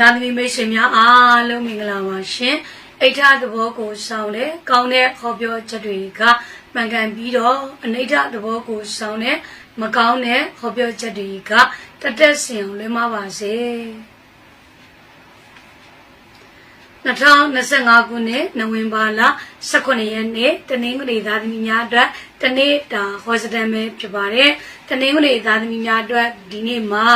သားသမီးမိတ်ဆွေများအားလုံးမင်္ဂလာပါရှင်အိဋ္ဌသဘောကိုဆောင်တဲ့ကောင်းတဲ့ဟောပြောချက်တွေကမှန်ကန်ပြီးတော့အနိဋ္ဌသဘောကိုဆောင်တဲ့မကောင်းတဲ့ဟောပြောချက်တွေကတတက်စင်လွှဲမပါစေ2025ခုနှစ်နိုဝင်ဘာလ18ရက်နေ့တနင်္ဂနွေသားသမီးများအတွက်တနေ့တာဟောစတန်ပဲဖြစ်ပါတယ်တနင်္ဂနွေသားသမီးများအတွက်ဒီနေ့မှာ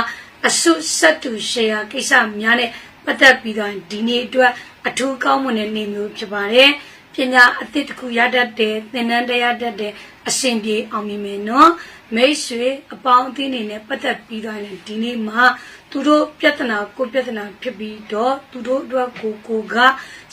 အဆုဆက်တူရှယ်ယာကိစ္စများနဲ့ပတ်သက်ပြီးတော့ဒီနေ့အတွက်အထူးကောင်းမွန်တဲ့နေ့မျိုးဖြစ်ပါတယ်ပညာအသစ်တစ်ခုရတတ်တယ်သင်တန်းတရားတတ်တယ်အစဉ်ပြေအောင်မြင်မယ်နော်မိတ်ဆွေအပေါင်းအသင်းတွေနဲ့ပတ်သက်ပြီးတော့လည်းဒီနေ့မှာသူတို့ပြဿနာကိုပြဿနာဖြစ်ပြီးတော့သူတို့အတွက်ကိုကိုက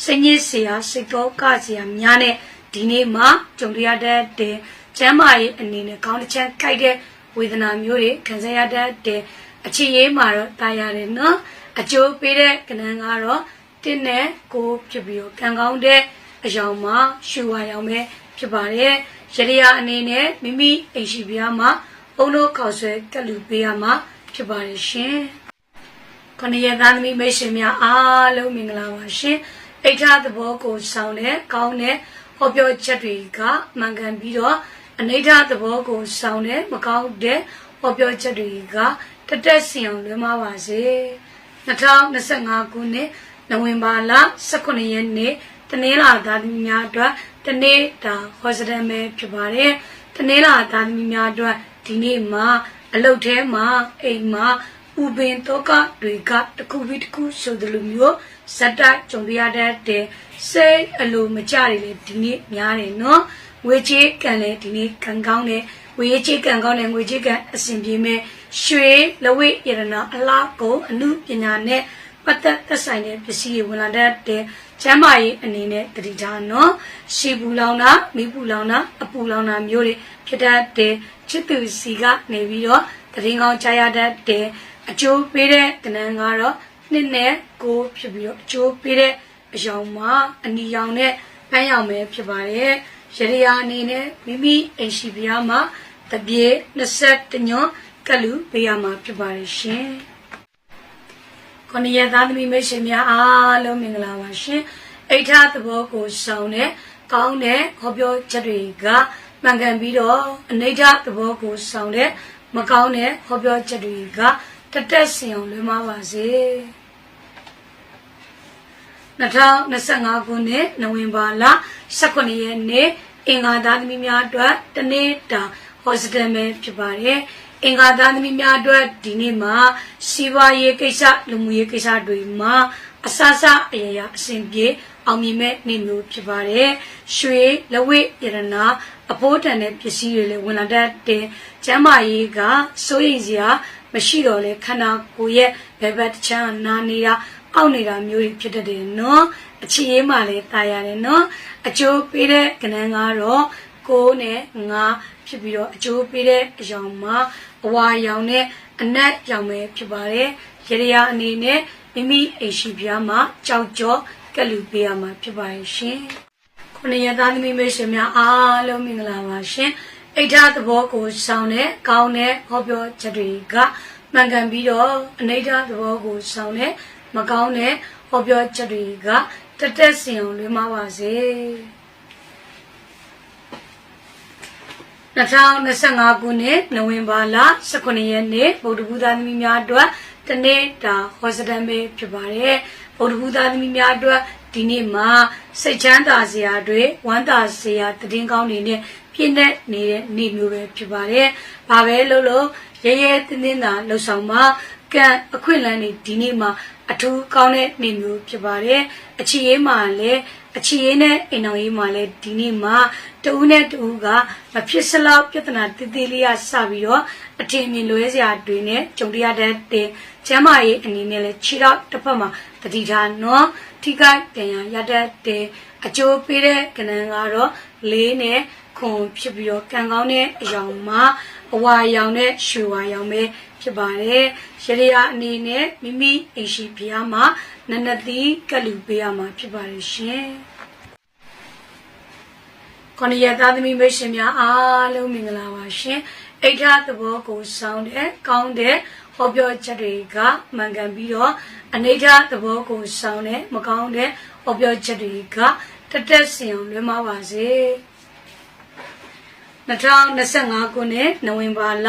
စိတ်ညစ်စရာစိတ်တော့ကစရာများနဲ့ဒီနေ့မှာကြုံရတတ်တဲ့ကျမ်းမာရေးအနေနဲ့ခေါင်းတစ်ချမ်းကိုက်တဲ့ဝေဒနာမျိုးတွေခံစားရတတ်တဲ့ အခြေရေးမှာတော့တာရတယ်နော်အကျိုးပေးတဲ့ကဏ္ဍကတော့တင်းနဲ့ကိုဖြစ်ပြီးတော့ကံကောင်းတဲ့အယောင်မှာရှူဝါရောင်ပဲဖြစ်ပါတယ်ရရရအနေနဲ့မိမိအိမ်ရှိပြားမှာအုံလို့ခေါက်ဆွဲကက်လူပေးရမှာဖြစ်ပါတယ်ရှင်ခဏရသားသမီးမိတ်ဆွေများအားလုံးမင်္ဂလာပါရှင်အိဋ္ဌသဘောကိုဆောင်တဲ့ကောင်းတဲ့ဟောပြောချက်တွေကမှန်ကန်ပြီးတော့အနိဋ္ဌသဘောကိုဆောင်တဲ့မကောင်းတဲ့ဟောပြောချက်တွေက တတက်စီအောင်လွှဲမပါစေ2025ခုနှစ်နိုဝင်ဘာလ18ရက်နေ့တနင်္လာသားသမီးများအတွက်တနေ့တာဟောစတန်ပဲဖြစ်ပါတယ်တနင်္လာသားသမီးများအတွက်ဒီနေ့မှာအလုတ်ထဲမှာအိမ်မှာဥပင်တော့ကတွေကတစ်ခုပြီးတစ်ခုဆိုသလိုမျိုးဇက်တိုက်ကြုံရတဲ့စိတ်အလိုမကြတွေလေဒီနေ့များတယ်နော်ငွေကြေးကံလည်းဒီနေ့ကံကောင်းတယ်ငွေကြေးကံကောင်းတယ်ငွေကြေးကံအဆင်ပြေမယ် ရွှေလဝိရတနာအလားကိုအမှုပညာနဲ့ပတ်သက်သက်ဆိုင်တဲ့ပစ္စည်းတွေဝင်လာတဲ့ကျမ်းမာရေးအနေနဲ့တတိထားနော်ရှီပူလောင်တာမိပူလောင်တာအပူလောင်တာမျိုးတွေဖြစ်တတ်တဲ့ချစ်သူစီကနေပြီးတော့တရင်ကောင်းကြားရတတ်တဲ့အကျိုးပေးတဲ့ကဏ္ဍကတော့နှစ်နဲ့ကိုဖြစ်ပြီးတော့အကျိုးပေးတဲ့အယောင်မှာအနီရောင်နဲ့ပန်းရောင်ပဲဖြစ်ပါတယ်ရရယာအနေနဲ့မိမိအိမ်ရှိပြားမှာတပြေ20ညွန် ကလူပေးရမှာဖြစ်ပါတယ်ရှင်ခொနရသားသမီးမိတ်ဆွေများအားလုံးမင်္ဂလာပါရှင်အိဋ္ဌသဘောကိုဆောင်တဲ့ကောင်းတဲ့ဟောပြောချက်တွေကမှန်ကန်ပြီးတော့အနိဋ္ဌသဘောကိုဆောင်တဲ့မကောင်းတဲ့ဟောပြောချက်တွေကတတက်စင်အောင်လွှဲမပါစေ2025ခုနှစ်နိုဝင်ဘာလ18ရက်နေ့အင်္ဂါသားသမီးများအတွက်တနေ့တာဟောစတန်ပဲဖြစ်ပါတယ် အင်္ဂါသားသမီးများအတွက်ဒီနေ့မှာစီးပွားရေးကိစ္စလူမှုရေးကိစ္စတွေမှာအဆအဆအရာရာအစဉ်ပြေအောင်မြင်မဲ့နေ့မျိုးဖြစ်ပါတယ်ရွှေလဝိရတနာအဖိုးတန်တဲ့ပစ္စည်းတွေလည်းဝင်လာတတ်တဲ့ကျမ်းမာရေးကစိုးရိမ်စရာမရှိတော့လေခန္ဓာကိုယ်ရဲ့ဘယ်ဘက်တစ်ချမ်းနာနေတာအောက်နေတာမျိုးတွေဖြစ်တတ်တယ်နော်အချီရေးမှလည်းတာရတယ်နော်အကျိုးပေးတဲ့ကဏ္ဍကတော့ကိုးနဲ့ငါဖြစ်ပြီးတော့အကျိုးပေးတဲ့အယောင်မှာ အဝါရောင်နဲ့အနက်ရောင်ပဲဖြစ်ပါတယ်ရရယာအနေနဲ့မိမိအိမ်ရှိပြားမှာကြောက်ကြောကက်လူပေးရမှာဖြစ်ပါရဲ့ရှင်ခုနှစ်ရသားသမီးမိတ်ဆွေများအားလုံးမင်္ဂလာပါရှင်အိဋ္ဌသဘောကိုဆောင်တဲ့ကောင်းတဲ့ဟောပြောချက်တွေကမှန်ကန်ပြီးတော့အနိဋ္ဌသဘောကိုဆောင်တဲ့မကောင်းတဲ့ဟောပြောချက်တွေကတတက်စင်အောင်လွှဲမပါစေ 2025ခုနှစ်နိုဝင်ဘာလ18ရက်နေ့ဗုဒ္ဓဘုရားသမီးများအတွက်တနေ့တာဟောစတန်ပဲဖြစ်ပါတယ်ဗုဒ္ဓဘုရားသမီးများအတွက်ဒီနေ့မှာစိတ်ချမ်းသာစရာတွေဝမ်းသာစရာတည်င်းကောင်းတွေနဲ့ပြည့်တဲ့နေတဲ့နေ့မျိုးပဲဖြစ်ပါတယ်။ဘာပဲလို့လို့ရဲရဲတင်းတင်းသာလှုပ်ဆောင်မှာကံအခွင့်အလမ်းတွေဒီနေ့မှာအထူးကောင်းတဲ့နေ့မျိုးဖြစ်ပါတယ်။အချီရေးမှာလည်း အချီရေးနဲ့အိမ်တော်ရေးမှာလည်းဒီနေ့မှာတူးနဲ့တူးကမဖြစ်စလောက်ပြဿနာတည်တည်လေးရစပြီးတော့အထင်မြင်လွဲစရာတွေနဲ့ကြုံရတဲ့တဲ့ကျမ်းမာရေးအနေနဲ့လည်းခြေတော့တစ်ဖက်မှာတတိထားနော်ထိခိုက်ပြန်ရရတဲ့တဲ့အကျိုးပေးတဲ့ကဏ္ဍကတော့လေးနဲ့ခွန်ဖြစ်ပြီးတော့ကံကောင်းတဲ့အယောင်မှာအဝါရောင်နဲ့ရွှေဝါရောင်ပဲဖြစ်ပါတယ်ရရရအနေနဲ့မိမိအိမ်ရှိဖျားမှာ နနသီးကလူပေးရမှာဖြစ်ပါတယ်ရှင်ခொနရသားသမီးမိတ်ဆွေများအားလုံးမင်္ဂလာပါရှင်အိဋ္ဌသဘောကိုဆောင်တဲ့ကောင်းတဲ့ဟောပြောချက်တွေကမှန်ကန်ပြီးတော့အနိဋ္ဌသဘောကိုဆောင်တဲ့မကောင်းတဲ့ဟောပြောချက်တွေကတတက်စင်အောင်လွှဲမပါစေ 2025ခုနှစ်နိုဝင်ဘာလ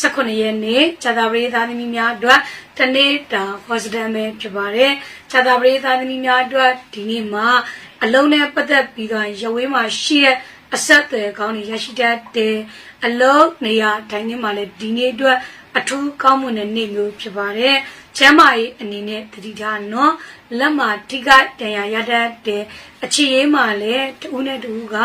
18ရက်နေ့ဇာတာပရိသတ်သမီးများအတွက်တနေ့တာဟောစတန်ပဲဖြစ်ပါတယ်ဇာတာပရိသတ်သမီးများအတွက်ဒီနေ့မှာအလုံးနဲ့ပတ်သက်ပြီးတော့ရဝေးမှာရှိတဲ့အဆက်အသွယ်ကောင်းတွေရရှိတတ်တဲ့အလုံးနေရာတိုင်းထဲမှာလည်းဒီနေ့အတွက် အထူးကောင်းမွန်တဲ့နေ့မျိုးဖြစ်ပါတယ်။ကျမ်းမာရေးအနေနဲ့တတိထားနော်လက်မှာထိခိုက်တန်ရာရတတ်တဲ့အချီရေးမှာလည်းတဦးနဲ့တဦးက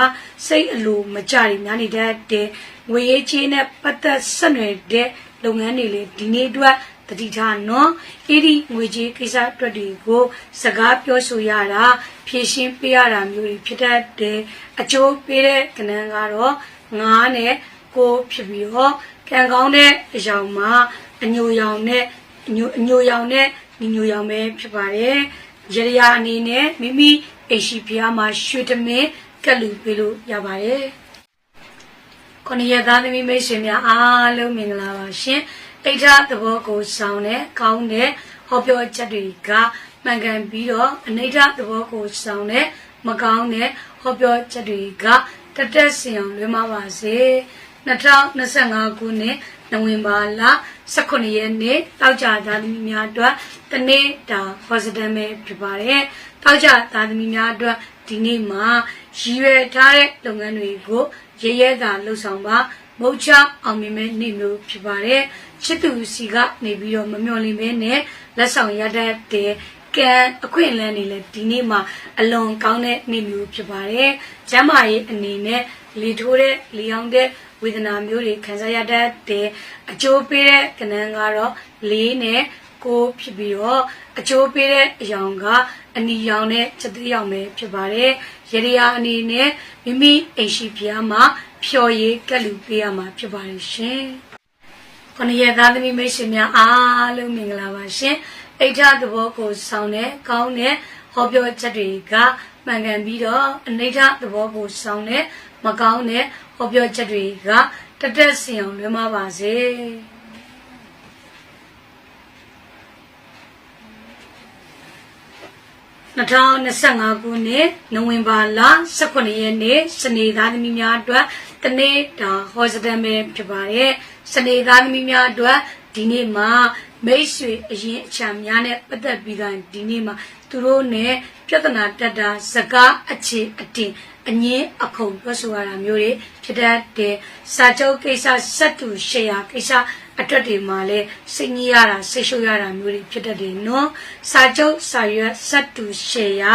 စိတ်အလိုမကြရများနေတတ်တဲ့ငွေရေးချင်းနဲ့ပတ်သက်ဆက်နွယ်တဲ့လုပ်ငန်းတွေလေဒီနေ့အတွက်တတိထားနော်အဲ့ဒီငွေကြီးကိစ္စအတွက်တွေကိုစကားပြောဆိုရတာဖြည့်ရှင်းပေးရတာမျိုးတွေဖြစ်တတ်တယ်အကျိုးပေးတဲ့ကဏ္ဍကတော့9နဲ့9ဖြစ်ပြီးတော့ ကံကောင်းတဲ့အယောင်မှာအညိုရောင်နဲ့အညိုအညိုရောင်နဲ့ညီညိုရောင်ပဲဖြစ်ပါတယ်ရရအနေနဲ့မိမိအိရှိဖျားမှာရွှေတမင်းကတ်လူပေးလို့ရပါတယ်ခொနရသားသမီးမိတ်ဆွေများအားလုံးမင်္ဂလာပါရှင်အိဋ္ဌသဘောကိုဆောင်တဲ့ကောင်းတဲ့ဟောပြောချက်တွေကမှန်ကန်ပြီးတော့အနိဋ္ဌသဘောကိုဆောင်တဲ့မကောင်းတဲ့ဟောပြောချက်တွေကတတက်စင်အောင်လွှဲမပါစေ 2025ခုနှစ်နိုဝင်ဘာလ18ရက်နေ့တောက်ကြသားသမီးများအတွက်တနေ့တာဟောစတန်ပဲဖြစ်ပါတယ်တောက်ကြသားသမီးများအတွက်ဒီနေ့မှာရည်ရွယ်ထားတဲ့လုပ်ငန်းတွေကိုရရဲတာလှုပ်ဆောင်ပါမုတ်ချအောင်မြင်မဲ့နေ့မျိုးဖြစ်ပါတယ်ချစ်သူစီကနေပြီးတော့မမျော်လင့်ပဲနဲ့လက်ဆောင်ရတတ်တဲ့ကံအခွင့်အလမ်းတွေလည်းဒီနေ့မှာအလွန်ကောင်းတဲ့နေ့မျိုးဖြစ်ပါတယ်။ကျမ်းမာရေးအနေနဲ့လေထိုးတဲ့လေအောင်တဲ့ ဝေဒနာမျိုးတွေခံစားရတတ်တဲ့အကျိုးပေးတဲ့ကဏ္ဍကတော့လေးနဲ့ကိုဖြစ်ပြီးတော့အကျိုးပေးတဲ့အယောင်ကအနီရောင်နဲ့ချက်သေးရောင်ပဲဖြစ်ပါတယ်။ရေရာအနေနဲ့မိမိအိမ်ရှိဖျားမှာဖြော်ရည်ကက်လူပေးရမှာဖြစ်ပါတယ်ရှင်။ခொနရသားသမီးမိတ်ဆွေများအားလုံးမင်္ဂလာပါရှင်။အိဋ္ဌသဘောကိုဆောင်တဲ့ကောင်းတဲ့ဟောပြောချက်တွေက မှန်ကန်ပြီးတော့အနိဋ္ဌသဘောကိုဆောင်တဲ့မကောင်းတဲ့ဟောပြောချက်တွေကတတက်စင်အောင်လွှဲမပါစေ2025ခုနှစ်နိုဝင်ဘာလ18ရက်နေ့စနေသားသမီးများအတွက်တနေ့တာဟောစတန်ပဲဖြစ်ပါတယ်စနေသားသမီးများအတွက်ဒီနေ့မှာမိတ်ဆွေအရင်အချမ်းများနဲ့ပတ်သက်ပြီးတော့ဒီနေ့မှာသူတို့နဲ့ ပြဿနာတက်တာစကားအခြေအတင် အငင်းအခုံပြောဆိုရတာမျိုးတွေဖြစ်တတ်တယ်စာချုပ်ကိစ္စစက်တူရှယ်ယာကိစ္စအတွက်တွေမှာလဲစိတ်ကြီးရတာစိတ်ရှုပ်ရတာမျိုးတွေဖြစ်တတ်တယ်နော်စာချုပ်စာရွက်စက်တူရှယ်ယာ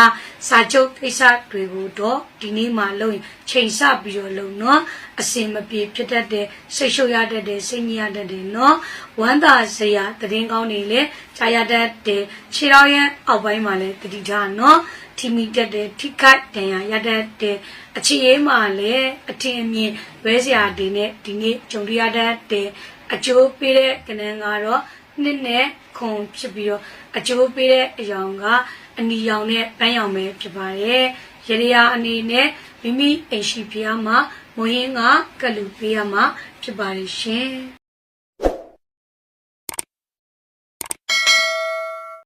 စာချုပ်ကိစ္စတွေကိုတော့ဒီနေ့မှလုပ်ရင်ချိန်ဆပြီးတော့လုပ်နော်အစင်မပြေဖြစ်တတ်တယ်စိတ်ရှုပ်ရတတ်တယ်စိတ်ကြီးရတတ်တယ်နော်ဝမ်းသာစရာတည်င်းကောင်းတွေလည်းကြားရတတ်တယ်ခြေတော်ရဲ့အောက်ပိုင်းမှာလည်းတတိထားနော် ထိမိတတ်တယ်ထိခိုက်တန်ရာရတတ်တယ်အခြေအေးမှာလည်းအထင်အမြင်ဝဲစရာတွေနဲ့ဒီနေ့ကြုံရတတ်တယ်အကျိုးပေးတဲ့ကဏ္ဍကတော့နှစ်နဲ့ခုံဖြစ်ပြီးတော့အကျိုးပေးတဲ့အယောင်ကအနီရောင်နဲ့ပန်းရောင်ပဲဖြစ်ပါတယ်ရရရာအနေနဲ့မိမိအိမ်ရှိဖျားမှာမွေးငါကလူပေးရမှာဖြစ်ပါတယ်ရှင်